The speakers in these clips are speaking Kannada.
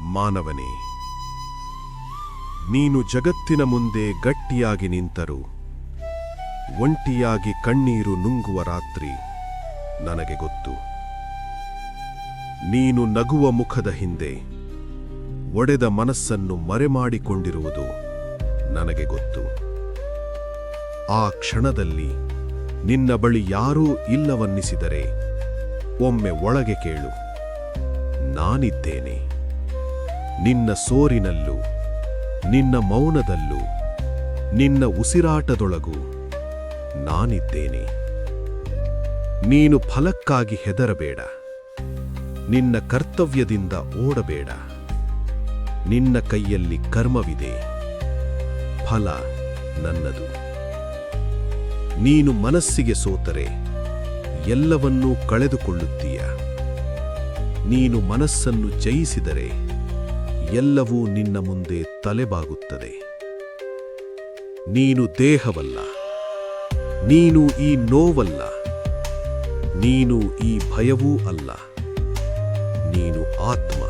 ಮಾನವನೇ, ನೀನು ಜಗತ್ತಿನ ಮುಂದೆ ಗಟ್ಟಿಯಾಗಿ ನಿಂತರು, ಒಂಟಿಯಾಗಿ ಕಣ್ಣೀರು ನುಂಗುವ ರಾತ್ರಿ ನನಗೆ ಗೊತ್ತು. ನೀನು ನಗುವ ಮುಖದ ಹಿಂದೆ ಒಡೆದ ಮನಸ್ಸನ್ನು ಮರೆಮಾಡಿಕೊಂಡಿರುವುದು ನನಗೆ ಗೊತ್ತು. ಆ ಕ್ಷಣದಲ್ಲಿ ನಿನ್ನ ಬಳಿ ಯಾರೂ ಇಲ್ಲವನ್ನಿಸಿದರೆ ಒಮ್ಮೆ ಒಳಗೆ ಕೇಳು. ನಾನಿದ್ದೇನೆ. ನಿನ್ನ ಸೋರಿನಲ್ಲೂ, ನಿನ್ನ ಮೌನದಲ್ಲೂ, ನಿನ್ನ ಉಸಿರಾಟದೊಳಗೂ ನಾನಿದ್ದೇನೆ. ನೀನು ಫಲಕ್ಕಾಗಿ ಹೆದರಬೇಡ. ನಿನ್ನ ಕರ್ತವ್ಯದಿಂದ ಓಡಬೇಡ. ನಿನ್ನ ಕೈಯಲ್ಲಿ ಕರ್ಮವಿದೆ. ಫಲ ನನ್ನದು. ನೀನು ಮನಸ್ಸಿಗೆ ಸೋತರೆ ಎಲ್ಲವನ್ನೂ ಕಳೆದುಕೊಳ್ಳುತ್ತೀಯ. ನೀನು ಮನಸ್ಸನ್ನು ಜಯಿಸಿದರೆ ಎಲ್ಲವೂ ನಿನ್ನ ಮುಂದೆ ತಲೆಬಾಗುತ್ತದೆ. ನೀನು ದೇಹವಲ್ಲ. ನೀನು ಈ ನೋವಲ್ಲ. ನೀನು ಈ ಭಯವೂ ಅಲ್ಲ. ನೀನು ಆತ್ಮ.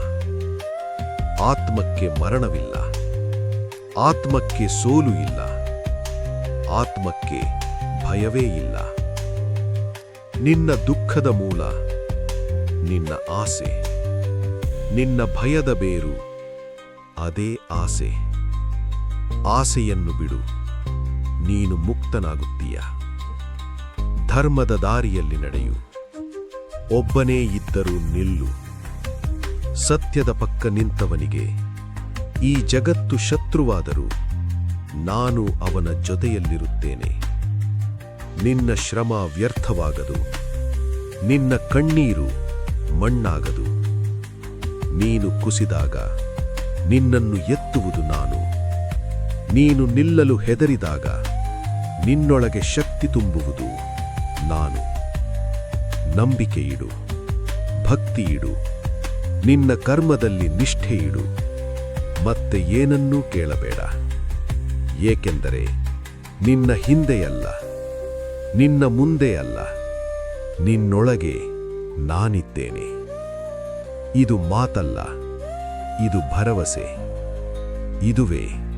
ಆತ್ಮಕ್ಕೆ ಮರಣವಿಲ್ಲ. ಆತ್ಮಕ್ಕೆ ಸೋಲು ಇಲ್ಲ. ಆತ್ಮಕ್ಕೆ ಭಯವೇ ಇಲ್ಲ. ನಿನ್ನ ದುಃಖದ ಮೂಲ, ನಿನ್ನ ಆಸೆ, ನಿನ್ನ ಭಯದ ಬೇರು ಅದೇ ಆಸೆ. ಆಸೆಯನ್ನು ಬಿಡು, ನೀನು ಮುಕ್ತನಾಗುತ್ತೀಯ. ಧರ್ಮದ ದಾರಿಯಲ್ಲಿ ನಡೆಯು. ಒಬ್ಬನೇ ಇದ್ದರೂ ನಿಲ್ಲು. ಸತ್ಯದ ಪಕ್ಕ ನಿಂತವನಿಗೆ, ಈ ಜಗತ್ತು ಶತ್ರುವಾದರೂ ನಾನು ಅವನ ಜೊತೆಯಲ್ಲಿರುತ್ತೇನೆ. ನಿನ್ನ ಶ್ರಮ ವ್ಯರ್ಥವಾಗದು. ನಿನ್ನ ಕಣ್ಣೀರು ಮಣ್ಣಾಗದು. ನೀನು ಕುಸಿದಾಗ ನಿನ್ನನ್ನು ಎತ್ತುವುದು ನಾನು. ನೀನು ನಿಲ್ಲಲು ಹೆದರಿದಾಗ ನಿನ್ನೊಳಗೆ ಶಕ್ತಿ ತುಂಬುವುದು ನಾನು. ನಂಬಿಕೆಯಿಡು, ಭಕ್ತಿಯಿಡು, ನಿನ್ನ ಕರ್ಮದಲ್ಲಿ ನಿಷ್ಠೆಯಿಡು, ಮತ್ತೆ ಏನನ್ನೂ ಕೇಳಬೇಡ. ಏಕೆಂದರೆ ನಿನ್ನ ಹಿಂದೆಯಲ್ಲ, ನಿನ್ನ ಮುಂದೆಯಲ್ಲ, ನಿನ್ನೊಳಗೆ ನಾನಿದ್ದೇನೆ. ಇದು ಮಾತಲ್ಲ ಇದು ಭರವಸೆ. ಇದುವೇ